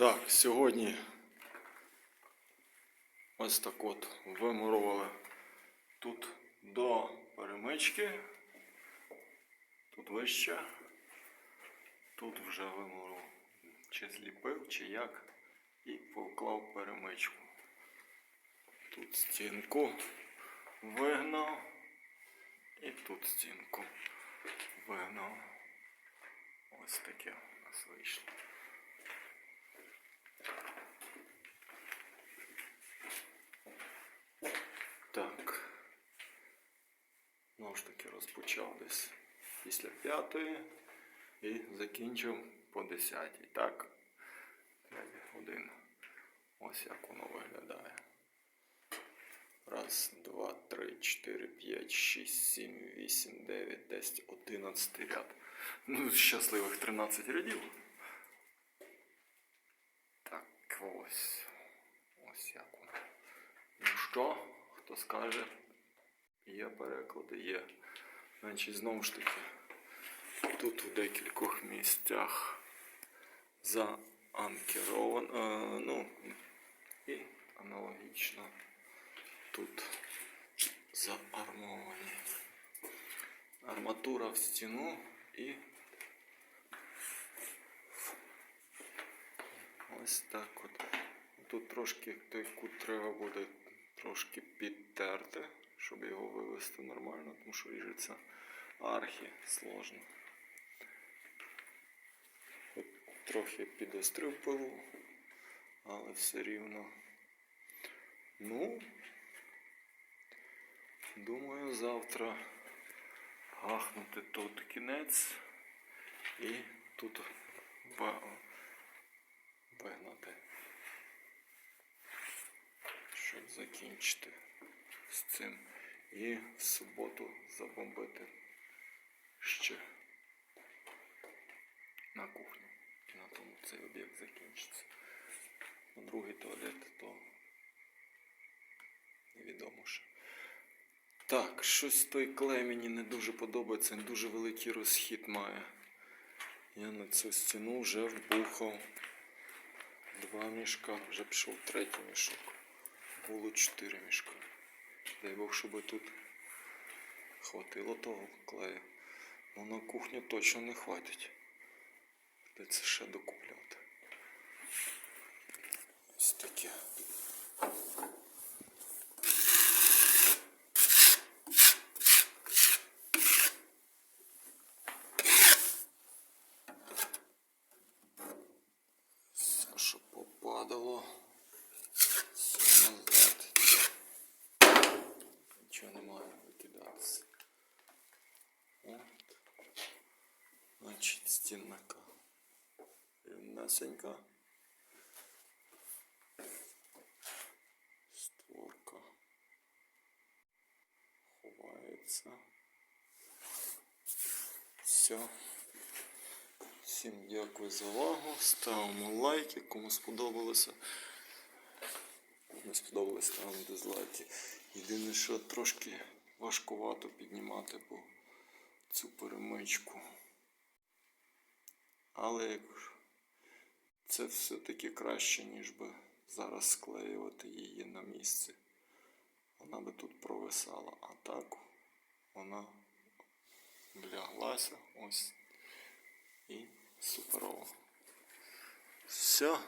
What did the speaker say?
Так, сьогодні ось так от вимурували тут до перемички, тут вище, тут вже вимурував, чи зліпив, чи як, і поклав перемичку. Тут стінку вигнав, і тут стінку вигнав. Ось таке у нас вийшло. Так. Знову ж таки розпочав десь після п'ятої і закінчив по десятій. Так. П'ять годин. Ось як воно виглядає. Раз, два, три, чотири, п'ять, шість, сім, вісім, дев'ять, десять, одинадцятий ряд. Ну, щасливих 13 рядів. Так, ось. Ось як воно. Ну що, хто скаже? Є переклади, є. Значить, знову ж таки, тут у декількох місцях заанкеровано, е, ну, і аналогічно тут заармовані. Арматура в стіну і ось так от. Тут трошки той кут треба буде трошки підтерти, щоб його вивести нормально, тому що ріжеться архі сложно. От трохи підострив пилу, але все рівно. Ну, думаю, завтра гахнути тут кінець і тут вигнати щоб закінчити з цим. І в суботу забомбити ще на кухню. І на тому цей об'єкт закінчиться. На другий туалет то невідомо ще. Так, щось той клей мені не дуже подобається, він дуже великий розхід має. Я на цю стіну вже вбухав два мішка, вже пішов третій мішок. Було чотири мішка. Дай Бог, щоб тут хватило того клею. Ну на кухню точно не хватить. Придеться ще докупляти. Ось таке. Все, що попадало. Значить, стінка. Рівнесенька. Створка. Ховається. Все. Всім дякую за увагу. Ставимо лайки, кому сподобалося. Не сподобалось, ставимо дизлайки. Єдине, що трошки важкувато піднімати по цю перемичку. Але це все-таки краще, ніж би зараз склеювати її на місці. Вона би тут провисала, а так вона вляглася ось і суперово. Все.